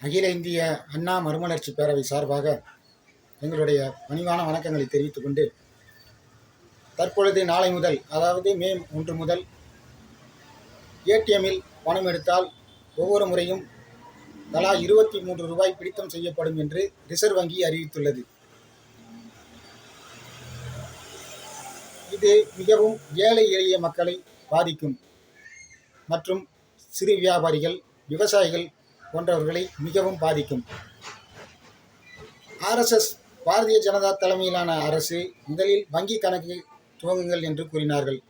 அகில இந்திய அண்ணா மறுமலர்ச்சி பேரவை சார்பாக எங்களுடைய பணிவான வணக்கங்களை தெரிவித்துக் கொண்டு தற்பொழுது நாளை முதல் அதாவது மே ஒன்று முதல் ஏடிஎம்மில் பணம் எடுத்தால் ஒவ்வொரு முறையும் தலா இருபத்தி மூன்று ரூபாய் பிடித்தம் செய்யப்படும் என்று ரிசர்வ் வங்கி அறிவித்துள்ளது. இது மிகவும் ஏழை எளிய மக்களை பாதிக்கும் மற்றும் சிறு வியாபாரிகள் விவசாயிகள் போன்றவர்களை மிகவும் பாதிக்கும். ஆர்எஸ்எஸ் பாரதிய ஜனதா தலைமையிலான அரசு முதலில் வங்கி கணக்கு துவங்குங்கள் என்று கூறினார்கள்.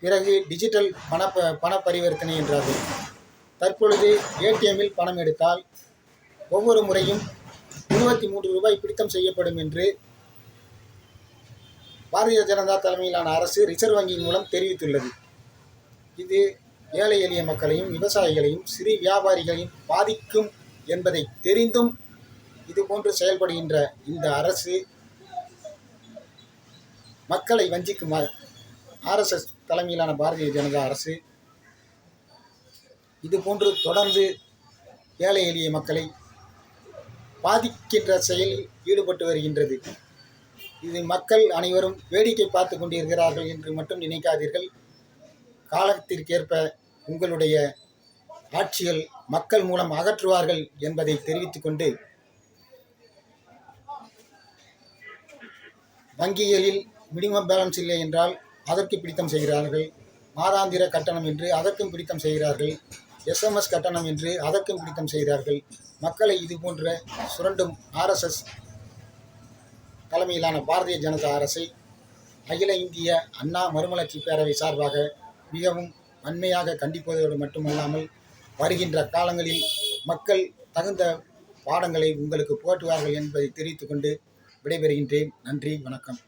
பிறகு டிஜிட்டல் பண ப- பண பரிவர்த்தனை என்றார்கள். தற்பொழுது ஏடிஎம்மில் பணம் எடுத்தால் ஒவ்வொரு முறையும் இருபத்தி மூன்று ரூபாய் பிடித்தம் செய்யப்படும் என்று பாரதிய ஜனதா தலைமையிலான அரசு ரிசர்வ் வங்கியின் மூலம் தெரிவித்துள்ளது. இது ஏழை எளிய மக்களையும் விவசாயிகளையும் சிறு வியாபாரிகளையும் பாதிக்கும் என்பதை தெரிந்தும் இதுபோன்று செயல்படுகின்ற இந்த அரசு மக்களை வஞ்சிக்கும் ஆர்எஸ்எஸ் தலைமையிலான பாரதிய ஜனதா அரசு இதுபோன்று தொடர்ந்து ஏழை எளிய மக்களை பாதிக்கின்ற செயலில் ஈடுபட்டு வருகின்றது. இது மக்கள் அனைவரும் வேடிக்கை பார்த்து கொண்டிருக்கிறார்கள் என்று மட்டும் நினைக்காதீர்கள். காலத்திற்கேற்ப உங்களுடைய ஆட்சிகள் மக்கள் மூலம் அகற்றுவார்கள் என்பதை தெரிவித்துக் கொண்டு வங்கிகளில் மினிமம் பேலன்ஸ் இல்லை என்றால் அதற்கு பிடித்தம் செய்கிறார்கள். மாதாந்திர கட்டணம் என்று அதற்கும் பிடித்தம் செய்கிறார்கள். எஸ்எம்எஸ் கட்டணம் என்று அதற்கும் பிடித்தம் செய்கிறார்கள். மக்களை இது போன்ற சுரண்டும் ஆர்எஸ்எஸ் தலைமையிலான பாரதிய ஜனதா அரசை அகில இந்திய அண்ணா மறுமலர்ச்சி பேரவை சார்பாக மிகவும் வன்மையாக கண்டிப்பதோடு மட்டுமல்லாமல் வருகின்ற காலங்களில் மக்கள் தகுந்த பாடங்களை உங்களுக்கு போற்றுவார்கள் என்பதை தெரிவித்துக்கொண்டு விடைபெறுகின்றேன். நன்றி வணக்கம்.